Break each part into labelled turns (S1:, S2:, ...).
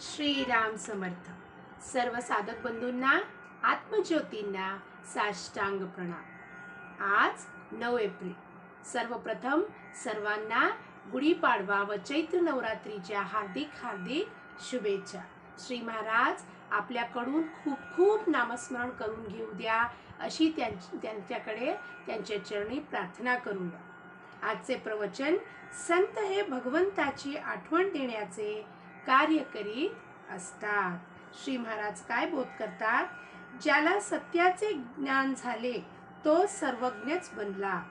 S1: श्रीराम समर्थ. सर्व साधक बंधूंना आत्मज्योतींना साष्टांग प्रणाम. आज नऊ एप्रिल. सर्वप्रथम सर्वांना गुढीपाडवा व चैत्र नवरात्रीच्या हार्दिक हार्दिक शुभेच्छा. श्री महाराज आपल्याकडून खूप खूप नामस्मरण करून घेऊ द्या अशी त्यांच्याकडे त्यांच्या चरणी प्रार्थना करू द्या. आजचे प्रवचन संत हे भगवंताची आठवण देण्याचे कार्य करीत असतात. श्री महाराज काय बोध करतात? ज्याला सत्याचे ज्ञान झाले तो सर्वज्ञच बनला.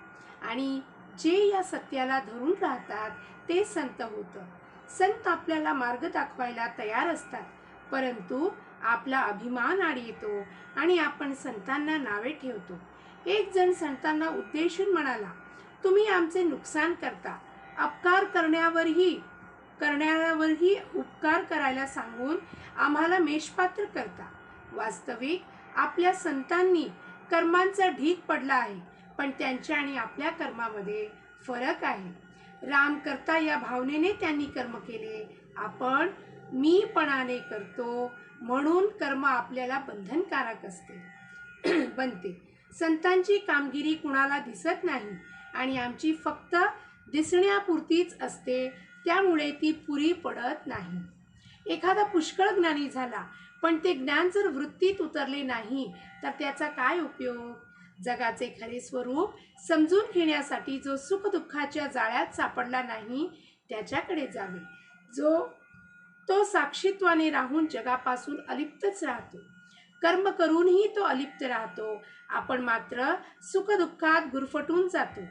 S1: आणि जे या सत्याला धरून राहतात ते संत होतं. संत आपल्याला मार्ग दाखवायला तयार असतात. परंतु आपला अभिमान आड येतो आणि आपण संतांना नावे ठेवतो. एक जण संतांना उद्देशून म्हणाला तुम्ही आमचे नुकसान करता. अपकार करण्यावरही करण्यावरही उपकार करायला सांगून आम्हाला मेषपात्र करता. वास्तविक आपल्या संतांनी कर्मांचा ढीक पडला आहे पण त्यांच्या आणि आपल्या कर्मामध्ये फरक आहे. राम करता या भावनेने त्यांनी कर्म केले. आपण मीपणाने करतो म्हणून कर्म आपल्याला बंधनकारक असते. बनते. संतांची कामगिरी कुणाला दिसत नाही आणि आमची फक्त दिसण्यापुरतीच असते त्यामुळे ती पुरी पडत नाही. एखादा पुष्कळ ज्ञानी झाला पण ते ज्ञान जर वृत्तीत उतरले नाही तर त्याचा काय उपयोग? जगाचे खरे स्वरूप समजून घेण्यासाठी जो सुखदुःखाच्या जाळ्यात सापडला नाही त्याच्याकडे जावे. जो तो साक्षीत्वाने राहून जगापासून अलिप्तच राहतो. कर्म करूनही तो अलिप्त राहतो. आपण मात्र सुखदुःखात गुरफटून जातो.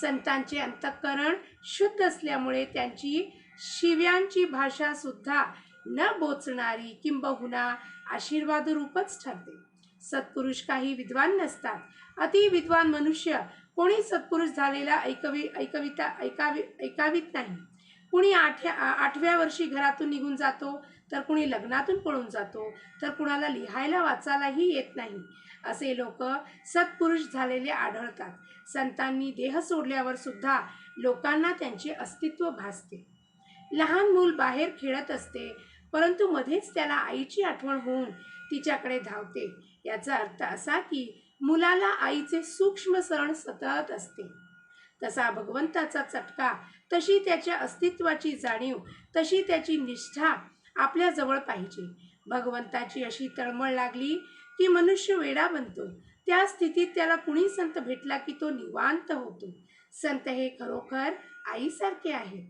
S1: संतांचे अंतःकरण शुद्ध असल्यामुळे त्यांची शिव्यांची भाषासुद्धा न बोचणारी किंबहुना आशीर्वादरूपच ठरते. सत्पुरुष काही विद्वान नसतात. अति विद्वान मनुष्य कोणी सत्पुरुष झालेला ऐकवी ऐकविता ऐकावी ऐकावीत नाही. कुणी आठव्या आठव्या वर्षी घरातून निघून जातो तर कुणी लग्नातून पळून जातो तर कुणाला लिहायला वाचायलाही येत नाही. असे लोक सत्पुरुष झालेले आढळतात. संतांनी देह सोडल्यावर सुद्धा लोकांना त्यांचे अस्तित्व भासते. लहान मूल बाहेर खेळत असते परंतु मध्येच त्याला आईची आठवण होऊन तिच्याकडे धावते. याचा अर्थ असा की मुलाला आईचे सूक्ष्म सरण सतत असते. तसा भगवंताचा चटका तशी त्याच्या अस्तित्वाची जाणीव तशी त्याची निष्ठा आपल्याजवळ पाहिजे. भगवंताची अशी तळमळ लागली की मनुष्य वेडा बनतो. त्या स्थितीत त्याला कुणी संत भेटला की तो निवांत होतो. संत हे खरोखर आईसारखे आहेत.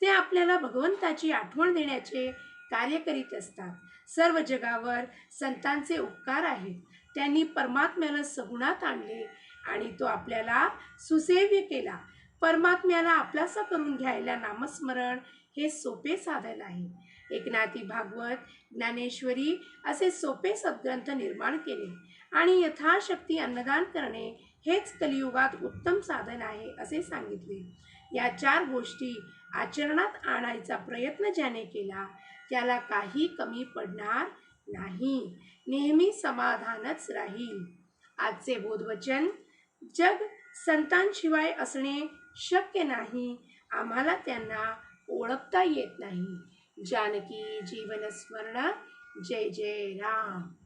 S1: ते आपल्याला भगवंताची आठवण देण्याचे कार्य करीत असतात. सर्व जगावर संतांचे उपकार आहेत. त्यांनी परमात्म्याला सगुणात आणले आणि तो आपल्याला सुसेव्य केला. परमात्म्याला आपलासा करून घ्यायला नामस्मरण हे सोपे साधन आहे. एकनाथी भागवत ज्ञानेश्वरी असे सोपे सद्ग्रंथ निर्माण केले आणि यथाशक्ती अन्नदान करणे हेच कलियुगात उत्तम साधन आहे असे सांगितले. या चार गोष्टी आचरणात आणायचा प्रयत्न ज्याने केला त्याला काही कमी पडणार नाही. नेहमी समाधानच राहील. आजचे बोधवचन जग संतांशिवाय असणे शक्य नाही. आम्हाला त्यांना ओळखता येत नाही. जानकी जीवनस्मरण. जय जय राम.